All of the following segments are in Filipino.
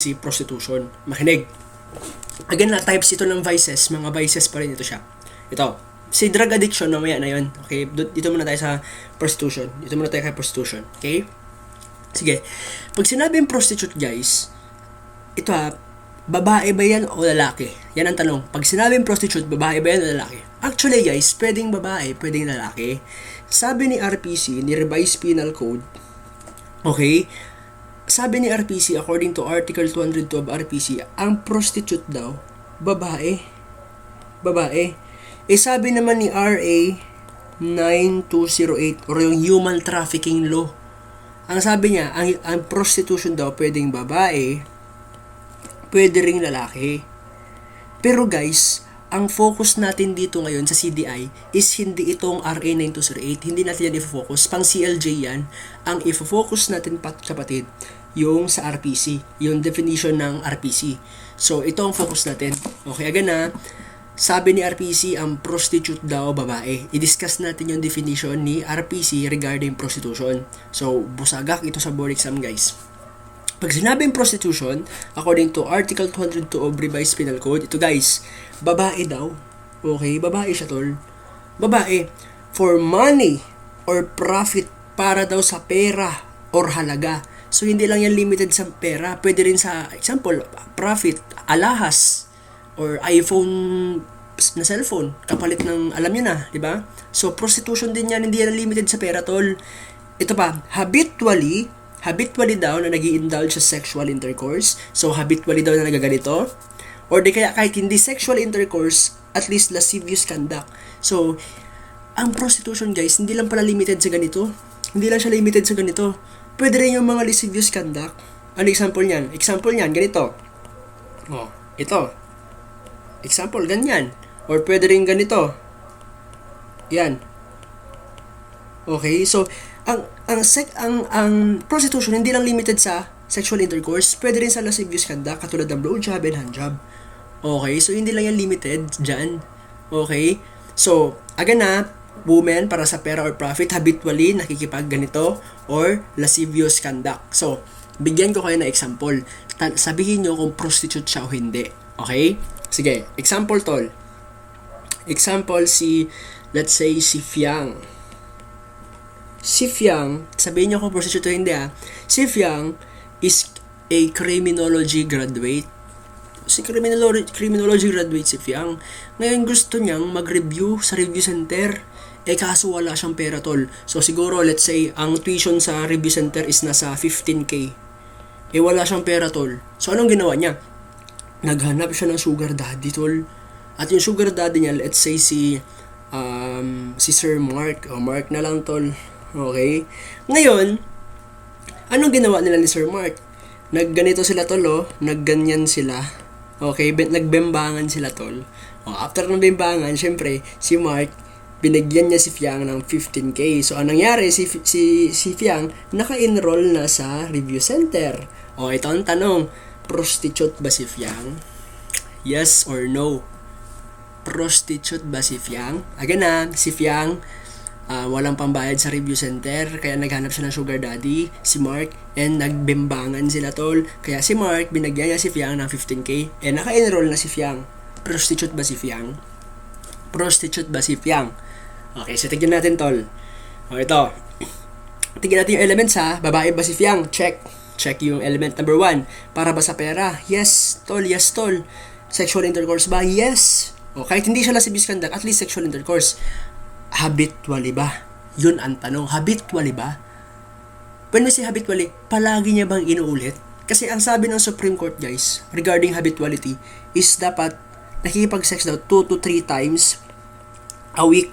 si prostitution. Makinig. Again na types ito ng vices, mga vices pa rin ito siya. Ito, si drug addiction mamaya na yun. Okay, dito muna tayo sa prostitution. Dito muna tayo kay prostitution. Okay? Sige. Pag sinabing prostitute guys, ito ha, babae ba yan o lalaki? Yan ang tanong. Pag sinabing prostitute, babae ba yan o lalaki? Actually guys, pwedeng babae, pwedeng lalaki. Sabi ni RPC, ni Revised Penal Code, okay, sabi ni RPC, according to Article 202 of RPC, ang prostitute daw, babae. Babae. Eh sabi naman ni RA 9208 or yung Human Trafficking Law, ang sabi niya, ang, ang prostitution daw pwedeng babae, pwede ring lalaki. Pero guys, ang focus natin dito ngayon sa CDI is hindi itong RA 9208, hindi natin yan i-focus, pang CLJ yan. Ang i-focus natin pat kapatid, yung sa RPC, yung definition ng RPC. So, ito ang focus natin. Okay, again na, sabi ni RPC, ang prostitute daw babae. I-discuss natin yung definition ni RPC regarding prostitution. So, busagak ito sa board exam guys. Pag sinabing prostitution, according to Article 202 of Revised Penal Code, ito guys, babae daw. Okay, babae siya tol. Babae, for money or profit para daw sa pera or halaga. So, hindi lang yan limited sa pera. Pwede rin sa, example, profit, alahas, or iPhone na cellphone. Kapalit ng, alam nyo na, di ba? So, prostitution din yan, hindi yan limited sa pera, tol. Ito pa, habitually, habitually daw na nag indulge sa sexual intercourse. So, habitually daw na nagaganito. Or di kaya kahit hindi sexual intercourse, at least lascivious conduct. So, ang prostitution guys, hindi lang pala limited sa ganito. Hindi lang siya limited sa ganito. Pwede rin yung mga lascivious conduct. Ano example niyan? Example niyan, ganito. Oh, ito. Example, ganyan. Or pwede rin ganito. Yan. Okay, so ang ang sec ang ang prostitution hindi lang limited sa sexual intercourse, pwede rin sa lascivious conduct katulad ng blowjob and handjob. Okay, so hindi lang yan limited dyan. Okay? So, again na, women para sa pera or profit, habitually nakikipag ganito or lascivious conduct. So, bigyan ko kayo ng example. Ta- sabihin nyo kung prostitute siya o hindi. Okay? Sige, example tol. Example si, let's say, si Fiang. Si Fiang, sabihin nyo kung prostitute o hindi ah. Si Fiang is a criminology graduate. Si criminology, criminology graduate si Fiang. Ngayon gusto niyang mag-review sa review center. Eh kaso wala siyang pera tol. So siguro let's say ang tuition sa review center is nasa 15k. Eh wala siyang pera tol. So anong ginawa niya? Naghanap siya ng sugar daddy tol. At yung sugar daddy niya, let's say si um, si Sir Mark. O Mark na lang tol. Okay? Ngayon, anong ginawa nila ni Sir Mark? Nagganito sila tol, oh. Nagganyan sila. Okay? Ben- nagbembangan sila tol. O, after ng bembangan, syempre, si Mark, binigyan niya si Fiang ng 15k. So, anong nangyari? Si, si, si Fiang, naka-enroll na sa review center. O, ito ang tanong. Prostitute ba si Fiang? Yes or no? Prostitute ba si Fiang? Again na, si Fiang, ah, walang pambayad sa review center, kaya naghanap siya ng sugar daddy, si Mark, and nagbembangan sila tol. Kaya si Mark, binagyan niya si Fiang ng 15k, and naka-enroll na si Fiang. Prostitute ba si Fiang? Prostitute ba si Fiang? Okay, so tignan natin tol. O ito, tignan natin yung elements ha. Babae ba si Fiang? Check. Check yung element number one. Para ba sa pera? Yes, tol. Yes, tol. Sexual intercourse ba? Yes. O kahit hindi siya lascivious conduct, at least sexual intercourse. Habitually ba? Yun ang tanong. Habitually ba? When we say habitually, palagi niya bang inuulit? Kasi ang sabi ng Supreme Court guys, regarding habituality, is dapat nakikipag-sex daw 2 to 3 times a week.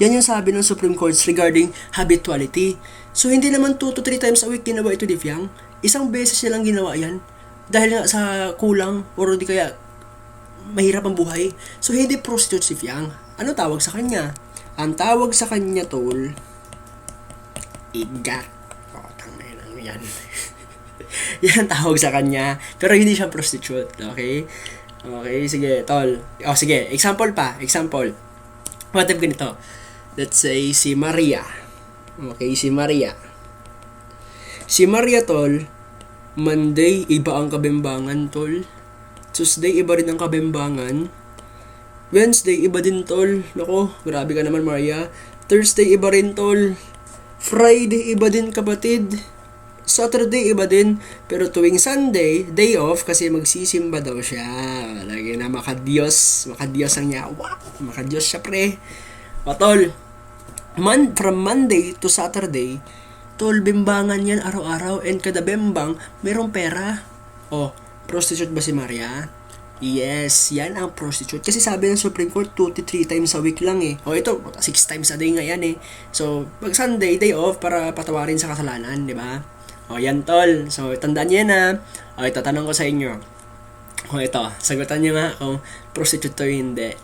Yan yung sabi ng Supreme Court regarding habituality. So, hindi naman 2 to 3 times a week ginawa ito ni Fiang. Isang beses nilang ginawa yan. Dahil nga sa kulang or di kaya mahirap ang buhay. So, hindi prostitute si Fiang. Ano tawag sa kanya? Ang tawag sa kanya, tol, igat. Oh, tangin ano yan. yan ang tawag sa kanya. Pero hindi siya prostitute, okay? Okay, sige, tol. Oh, sige, example pa, example. What if ganito? Let's say si Maria. Okay, si Maria. Si Maria, tol, Monday, iba ang kabembangan, tol. Tuesday, iba rin ang kabembangan. Wednesday, iba din, tol. Nako, grabe ka naman, Maria. Thursday, iba rin, tol. Friday, iba din, kapatid. Saturday, iba din. Pero tuwing Sunday, day off, kasi magsisimba daw siya. Lagi na makadiyos. Makadiyos ang. Wow! Makadiyos siya, pre. O, tol. Man, from Monday to Saturday, tol, bimbangan yan araw-araw. And kada bembang, merong pera. O, prostitute ba si Maria? Yes, yan ang prostitute. Kasi sabi ng Supreme Court, 2 to 3 times a week lang eh. O ito, 6 times a day nga yan eh. So, pag Sunday, day off para patawarin sa kasalanan, di ba? O yan tol. So, tandaan niyo ha. O ito, tanong ko sa inyo. O ito, sagutan niyo nga kung prostitute to hindi.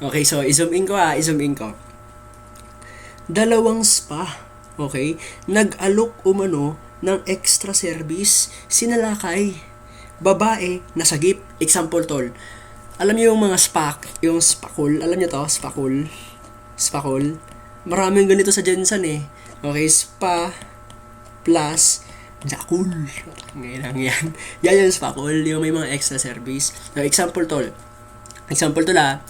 Okay, so i-zoom in ko ha, i-zoom in ko. Dalawang spa, okay, nag-alok umano ng extra service, sinalakay, babae, nasagip, example tol, alam niyo yung mga spa, yung spakul, alam niyo to, spakul, spakul, maraming ganito sa Jensen eh, okay, spa, plus, jakul, ngayon lang yan, yan yung spakul, yung may mga extra service, so, example tol, example tol ah,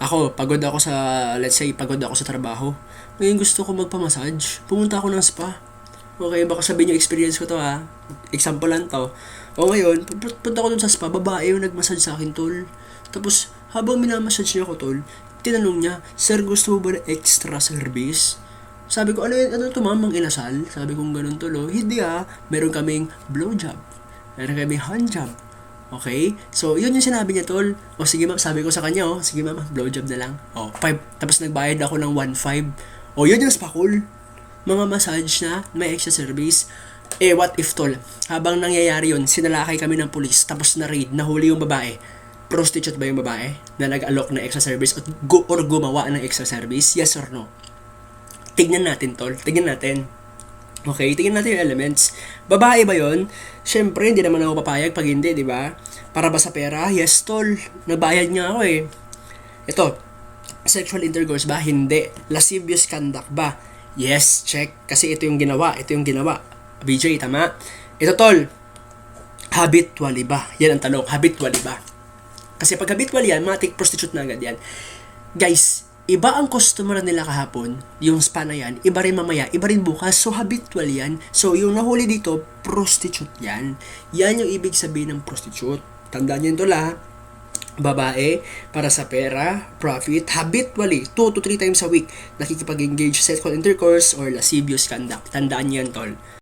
ako, pagod ako sa, let's say, pagod ako sa trabaho. Ngayon gusto ko magpa-massage. Pumunta ako ng spa. Okay, baka sabihin yung experience ko to ha. Example lang to. O ngayon, pu- punta ko dun sa spa, babae yung nag-massage sa akin, tol. Tapos, habang minamassage niya ako, tol, tinanong niya, Sir, gusto mo ba ng extra service? Sabi ko, ano yun, ano to mamang inasal? Sabi ko, ganun tol, oh. Hindi ah, meron kaming blowjob. Meron kaming handjob. Okay? So, yun yung sinabi niya, tol. O, sige ma'am, sabi ko sa kanya, oh, sige ma'am, blowjob na lang. O, 5. Tapos nagbayad ako ng 1.5. O, yun yung spakul. Mga massage na, may extra service. Eh, what if, tol? Habang nangyayari yun, sinalakay kami ng pulis, tapos na raid, nahuli yung babae. Prostitute ba yung babae na nag-alok ng extra service or, gu- or gumawa ng extra service? Yes or no? Tignan natin, tol. Tignan natin. Okay, tingnan natin yung elements. Babae ba yon? Siyempre, hindi naman ako papayag pag hindi, di ba? Para ba sa pera? Yes, tol. Nagbayad nga ako eh. Ito, sexual intercourse ba? Hindi. Lascivious conduct ba? Yes, check. Kasi ito yung ginawa. Ito yung ginawa. BJ, tama? Ito, tol. Habitually ba? Yan ang tanong. Habitually ba? Kasi pag habitually yan, matik prostitute na agad yan. Guys, iba ang customer nila kahapon, yung spa na yan, iba rin mamaya, iba rin bukas, so habitual yan. So, yung nahuli dito, prostitute yan. Yan yung ibig sabihin ng prostitute. Tandaan nyo ito la, babae, para sa pera, profit, habitually, 2 to 3 times a week, nakikipag-engage sexual intercourse or lascivious conduct. Tandaan nyo yan, tol.